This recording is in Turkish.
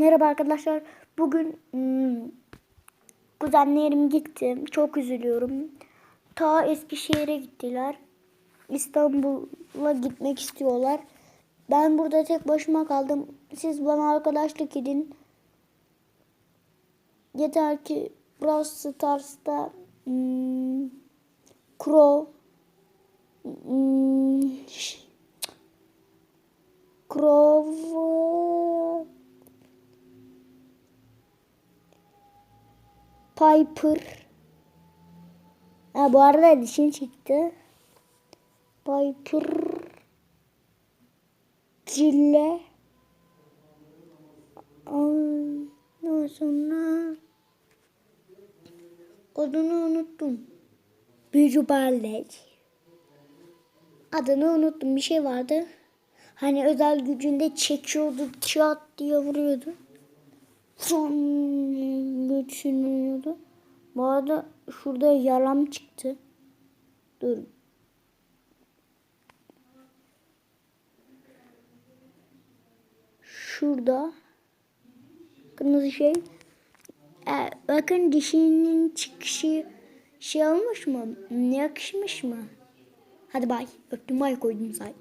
Merhaba arkadaşlar. Bugün hmm, kuzenlerim gitti. Çok üzülüyorum. Ta Eskişehir'e gittiler. İstanbul'a gitmek istiyorlar. Ben burada tek başıma kaldım. Siz bana arkadaşlık edin. Yeter ki Brawl Stars'ta hmm, Crow hmm, Crow Piper. Ha, bu arada dişim çıktı. Piper. Cille. Ondan sonra adını unuttum. Büyücü Barley. Adını unuttum. Bir şey vardı. Hani özel gücünde çekiyordu, çat diye vuruyordu. Son geçiniyordu. Bu arada şurada yaram çıktı. Dur. Şurada kırmızı şey. Ee, bakın dişinin çıkışı şey olmuş mu? Yakışmış mı? Hadi bay. Öptüm bay koydum say.